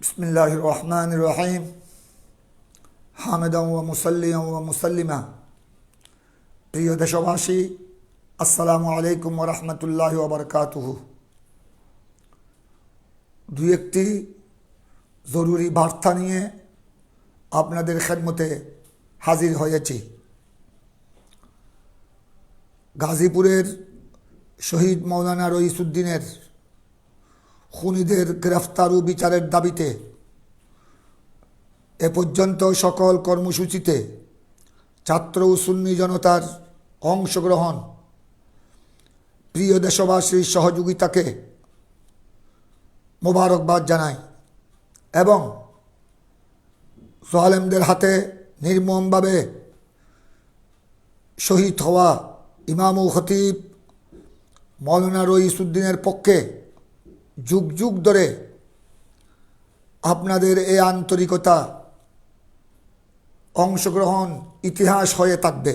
বিসমিল্লাহ রহমান রহিম হামেদা ও মুসল্লিয়া ও মুসল্লিমা প্রিয় দেশবাসী আসসালামু আলাইকুম রহমতুল্লাহ ওবরকাতুহ দু একটি জরুরি বার্তা নিয়ে আপনাদের খেদমতে হাজির হয়েছি। গাজীপুরের শহীদ মৌলানা রইসুদ্দিনের খুনিদের গ্রেফতার ও বিচারের দাবিতে। এ পর্যন্ত সকল কর্মসূচিতে ছাত্র ও সুন্নি জনতার অংশগ্রহণ, প্রিয় দেশবাসীর সহযোগিতাকে মোবারকবাদ জানাই এবং সোহালেমদের হাতে নির্মমভাবে শহীদ হওয়া ইমাম ও খতিব মৌলানা রইসুদ্দিনের পক্ষে যুগ যুগ ধরে আপনাদের এই আন্তরিকতা অংশগ্রহণ ইতিহাস হয়ে থাকবে।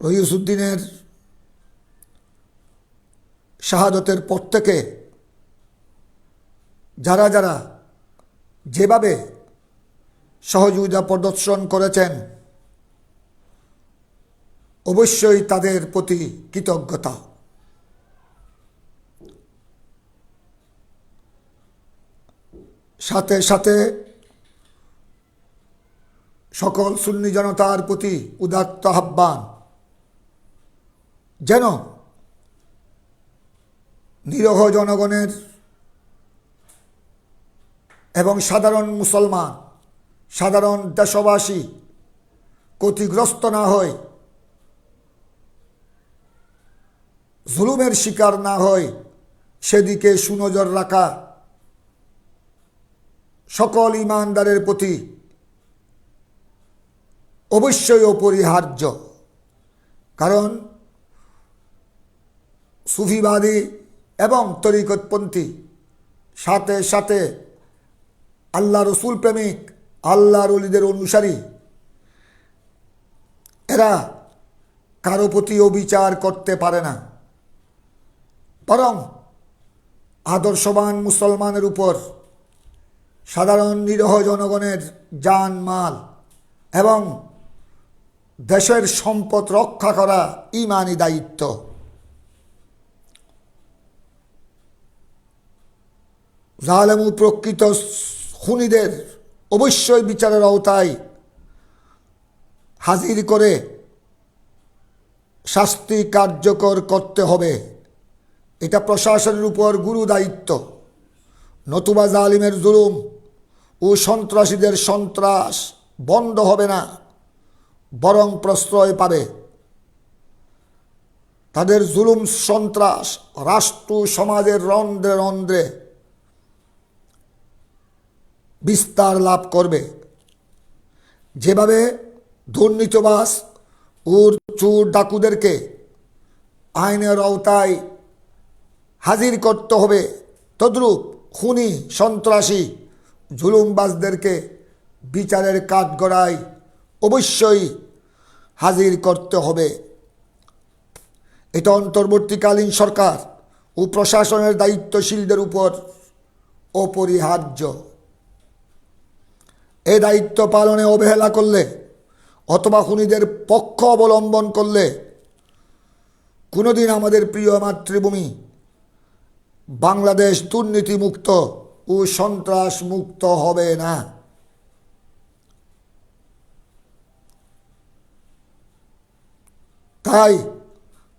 রহিউসুদ্দিনের শাহাদতের পর থেকে যারা যারা যেভাবে সহযোগিতা প্রদর্শন করেছেন অবশ্যই তাদের প্রতি কৃতজ্ঞতা। সাথে সাথে সকল সুন্নি জনতার প্রতি উদাত্ত আহ্বান। যেন নিরহ জনগণের এবং সাধারণ মুসলমান, সাধারণ দেশবাসী ক্ষতিগ্রস্ত না হয় জুলুমের শিকার না হয়, সেদিকে সুনজর রাখা। সকল ইমানদারের প্রতি অবশ্যই অপরিহার্য। কারণ সুফিবাদী এবং তরিকতপন্থী সাথে সাথে আল্লাহ রসুল প্রেমিক আল্লাহর অলিদের অনুসারী, এরা কারও প্রতি অবিচার করতে পারে না। বরং আদর্শবান মুসলমানের উপর সাধারণ নিরহ জনগণের যান মাল এবং দেশের সম্পদ রক্ষা করা ইমানি দায়িত্ব। জালেমু প্রকৃত খুনিদের অবশ্যই বিচারের আওতায় হাজির করে শাস্তি কার্যকর করতে হবে। এটা প্রশাসনের উপর গুরু দায়িত্ব। নতুবা জালিমের জুলুম ও সন্ত্রাসীদের সন্ত্রাস বন্ধ হবে না, বরং প্রশ্রয় পাবে। তাদের জুলুম, সন্ত্রাস রাষ্ট্র সমাজের রন্ধ্রে রন্ধ্রে বিস্তার লাভ করবে। যেভাবে দুর্নীতিবাস উর চুর ডাকুদেরকে আইনের আওতায় হাজির করতে হবে। তদ্রূপ খুনি, সন্ত্রাসী, জুলুমবাজদেরকে বিচারের কাঠগড়ায় অবশ্যই হাজির করতে হবে। এটা অন্তর্বর্তীকালীন সরকার ও প্রশাসনের দায়িত্বশীলদের উপর অপরিহার্য। এ দায়িত্ব পালনে অবহেলা করলে অথবা খুনিদের পক্ষ অবলম্বন করলে কোনোদিন আমাদের প্রিয় মাতৃভূমি বাংলাদেশ দুর্নীতিমুক্ত ও সন্ত্রাস মুক্ত হবে না। তাই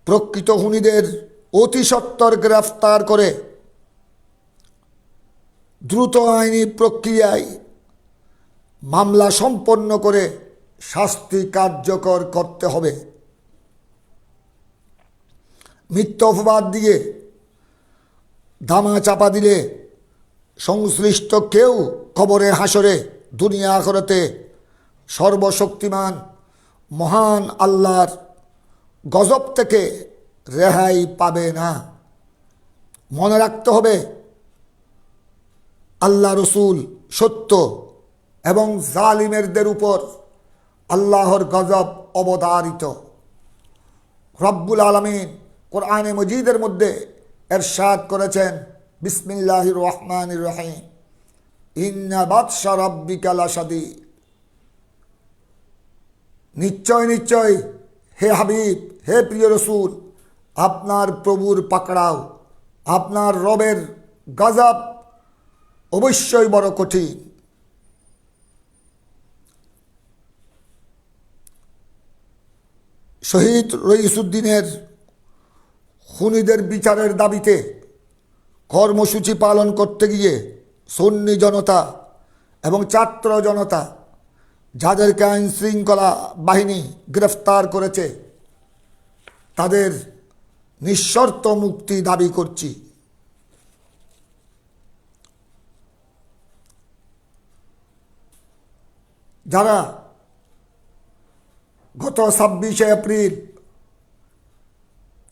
প্রকৃত খুনিদের অতি সত্বর গ্রেফতার করে দ্রুত আইনি প্রক্রিয়ায় মামলা সম্পন্ন করে শাস্তি কার্যকর করতে হবে। মিথ্য অপবাদ দিয়ে দামা চাপা দিলে সংশ্লিষ্ট কেউ খবরে হাসরে দুনিয়া আখরতে সর্বশক্তিমান মহান আল্লাহর গজব থেকে রেহাই পাবে না। মনে রাখতে হবে, আল্লাহ রসুল সত্য এবং জালিমেরদের উপর আল্লাহর গজব অবতারিত রব্বুল আলমিন কোরআনে মজিদের মধ্যে এরশাদ করেছেন বিসমিল্লাহ রহমান রহিম। ইন্না বাদশা রব্বিকা লাসাদি নিশ্চয় নিশ্চয়, হে হাবিব, হে প্রিয় রসুল, আপনার প্রভুর পাকড়াও, আপনার রবের গাজাব অবশ্যই বড় কঠিন। শহীদ রইসুদ্দিনের খুনিদের বিচারের দাবিতে কর্মসূচি পালন করতে গিয়ে সন্নি জনতা এবং ছাত্র জনতা, যাদেরকে আইন শৃঙ্খলা বাহিনী গ্রেফতার করেছে, তাদের নিঃশর্ত মুক্তি দাবি করছি। যারা গত ছাব্বিশে এপ্রিল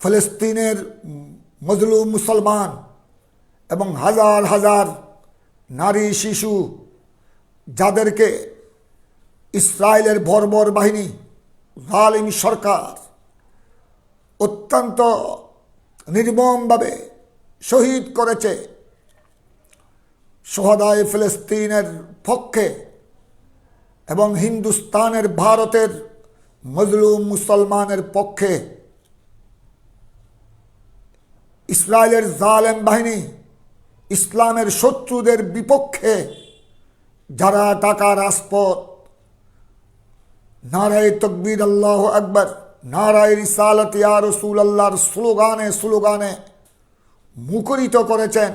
ফলস্তিনের মজলুম মুসলমান এবং হাজার হাজার নারী শিশু যাদেরকে ইসরায়েলের বর্বর বাহিনী, জালিম সরকার অত্যন্ত নির্মমভাবে শহীদ করেছে, সোহদায় ফিলিস্তিনের পক্ষে এবং হিন্দুস্তানের ভারতের মজলুম মুসলমানের পক্ষে। ইসরায়েলের জালেম বাহিনী, ইসলামের শত্রুদের বিপক্ষে যারা টাকা রাজপথ, নারায় তকবির আল্লাহ আকবর, নারায় রিসালত রসুল আল্লাহর স্লোগানে স্লোগানে মুখরিত করেছেন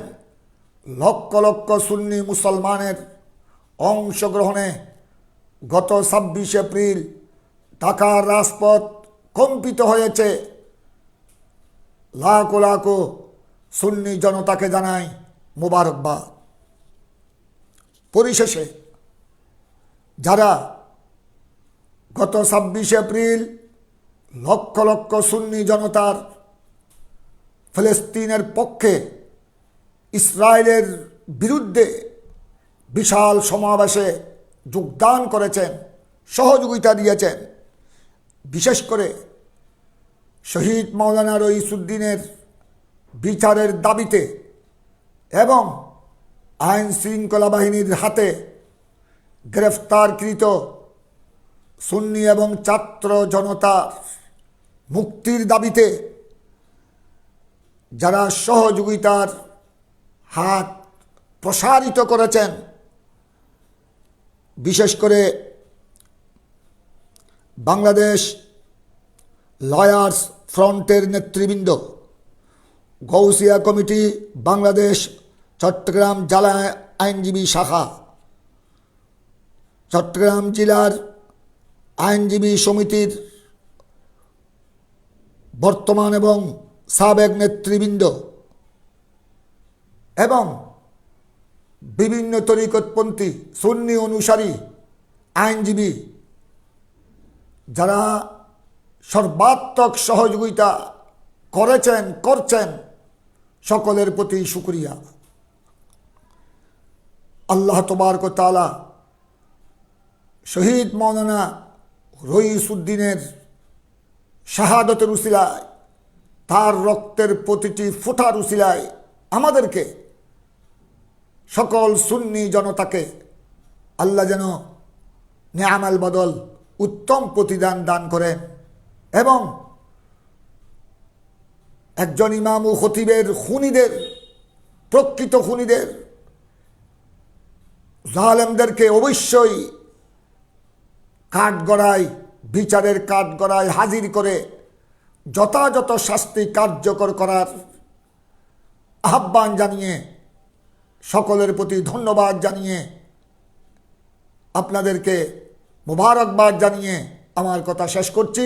লক্ষ লক্ষ সুন্নি মুসলমানের অংশগ্রহণে গত ছাব্বিশ এপ্রিল ঢাকার রাজপথ কম্পিত হয়েছে। লাখো লাখো সুন্নি জনতাকে জানাই মোবারকবাদ। পরিশেষে যারা গত ছাব্বিশে এপ্রিল লক্ষ লক্ষ সুন্নি জনতার ফিলিস্তিনের পক্ষে ইসরায়েলের বিরুদ্ধে বিশাল সমাবেশে যোগদান করেছেন, সহযোগিতা দিয়েছেন, বিশেষ করে শহীদ মৌলানা রইসুদ্দিনের বিচারের দাবিতে এবং আইন শৃঙ্খলা বাহিনীর হাতে গ্রেফতারকৃত সুন্নি এবং ছাত্র জনতার মুক্তির দাবিতে যারা সহযোগিতার হাত প্রসারিত করেছেন, বিশেষ করে বাংলাদেশ লয়ার্স ফ্রন্টের নেতৃবৃন্দ। গৌসিয়া কমিটি বাংলাদেশ, চট্টগ্রাম জেলা আইনজীবী শাখা। চট্টগ্রাম জেলার আইনজীবী সমিতির বর্তমান এবং সাবেক নেতৃবৃন্দ এবং বিভিন্ন তরিকতপন্থী সুন্নি অনুসারী আইনজীবী যারা সর্বাত্মক সহযোগিতা করেছেন, করছেন সকলের প্রতি শুক্রিয়া। আল্লাহ তবারক তালা শহীদ মৌলানা রইসুদ্দিনের শাহাদতের উসিলায়, তার রক্তের প্রতিটি ফোটার উসিলায় আমাদেরকে, সকল সুন্নি জনতাকে আল্লাহ যেন নেয়ামাল বদল, উত্তম প্রতিদান দান করেন। এবং একজন ইমামু খতিবের খুনিদের, প্রকৃত খুনিদের, জালেমদেরকে অবশ্যই কাঠগড়ায়, বিচারের কাঠগড়ায় হাজির করে যথাযথ শাস্তি কার্যকর করার আহ্বান জানিয়ে সকলের প্রতি ধন্যবাদ জানিয়ে আপনাদেরকে মোবারকবাদ জানিয়ে আমার কথা শেষ করছি।